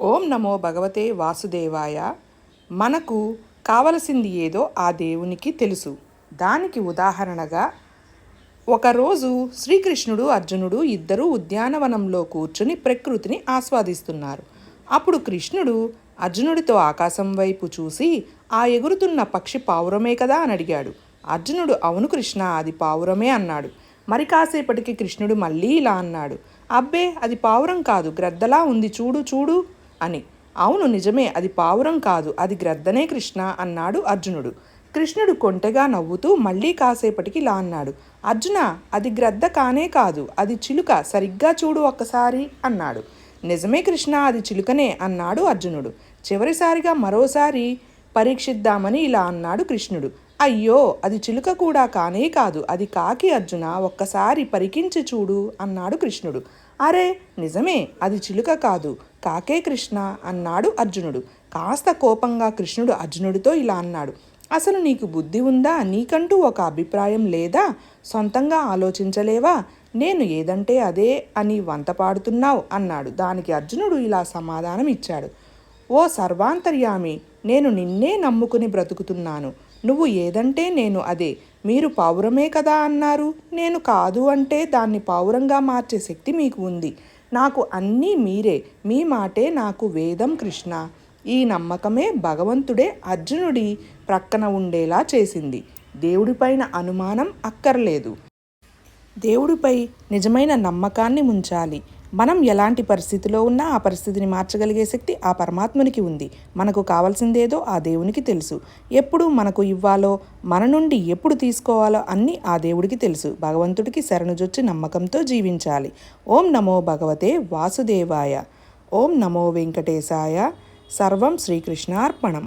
ఓం నమో భగవతే వాసుదేవాయ. మనకు కావలసింది ఏదో ఆ దేవునికి తెలుసు. దానికి ఉదాహరణగా ఒకరోజు శ్రీకృష్ణుడు అర్జునుడు ఇద్దరూ ఉద్యానవనంలో కూర్చుని ప్రకృతిని ఆస్వాదిస్తున్నారు. అప్పుడు కృష్ణుడు అర్జునుడితో ఆకాశం వైపు చూసి ఆ ఎగురుతున్న పక్షి పావురమే కదా? అని అడిగాడు. అర్జునుడు అవును కృష్ణ అది పావురమే అన్నాడు. మరి కాసేపటికి కృష్ణుడు మళ్ళీ ఇలా అన్నాడు. అబ్బే అది పావురం కాదు గ్రద్దలా ఉంది చూడు చూడు అని. అవును నిజమే అది పావురం కాదు అది గ్రద్దనే కృష్ణ అన్నాడు అర్జునుడు. కృష్ణుడు కొంటెగా నవ్వుతూ మళ్ళీ కాసేపటికి ఇలా అన్నాడు. అర్జున అది గ్రద్ద కానే కాదు అది చిలుక సరిగ్గా చూడు ఒక్కసారి అన్నాడు. నిజమే కృష్ణ అది చిలుకనే అన్నాడు అర్జునుడు. చివరిసారిగా మరోసారి పరీక్షిద్దామని ఇలా అన్నాడు కృష్ణుడు. అయ్యో అది చిలుక కూడా కానే కాదు అది కాకి అర్జున ఒక్కసారి పరికించి చూడు అన్నాడు కృష్ణుడు. అరే నిజమే అది చిలుక కాదు కాకే కృష్ణ అన్నాడు అర్జునుడు. కాస్త కోపంగా కృష్ణుడు అర్జునుడితో ఇలా అన్నాడు. అసలు నీకు బుద్ధి ఉందా? నీకంటూ ఒక అభిప్రాయం లేదా? సొంతంగా ఆలోచించలేవా? నేను ఏదంటే అదే అని వంత పాడుతున్నావు అన్నాడు. దానికి అర్జునుడు ఇలా సమాధానం ఇచ్చాడు. ఓ సర్వాంతర్యామి నేను నిన్నే నమ్ముకుని బ్రతుకుతున్నాను. నువ్వు ఏదంటే నేను అదే. మీరు పావురమే కదా అన్నారు. నేను కాదు అంటే దాన్ని పావురంగా మార్చే శక్తి మీకు ఉంది. నాకు అన్నీ మీరే. మీ మాటే నాకు వేదం కృష్ణ. ఈ నమ్మకమే భగవంతుడే అర్జునుడి ప్రక్కన ఉండేలా చేసింది. దేవుడిపైన అనుమానం అక్కర్లేదు. దేవుడిపై నిజమైన నమ్మకాన్ని ఉంచాలి మనం ఎలాంటి పరిస్థితిలో ఉన్నా ఆ పరిస్థితిని మార్చగలిగే శక్తి ఆ పరమాత్మునికి ఉంది. మనకు కావాల్సిందేదో ఆ దేవునికి తెలుసు. ఎప్పుడు మనకు ఇవ్వాలో మన నుండి ఎప్పుడు తీసుకోవాలో అన్నీ ఆ దేవుడికి తెలుసు. భగవంతుడికి శరణుజొచ్చి నమ్మకంతో జీవించాలి. ఓం నమో భగవతే వాసుదేవాయ. ఓం నమో వెంకటేశాయ. సర్వం శ్రీకృష్ణార్పణం.